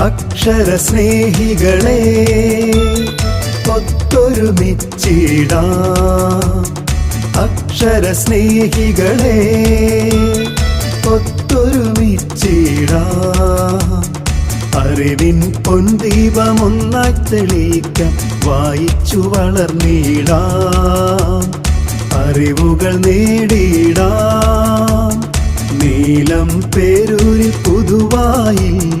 അക്ഷര സ്നേഹികളെ ഒത്തൊരുമിച്ചിട. അക്ഷര സ്നേഹികളെ ഒത്തൊരുമിച്ചിട. അറിവിൻ പൊൻദീപമൊന്നായി തെളിയിക്കാം വായിച്ചു വളർന്നിടാം. അറിവുകൾ നേടിയിടാം. നീലം പേരൂരിൽ പുതുവായി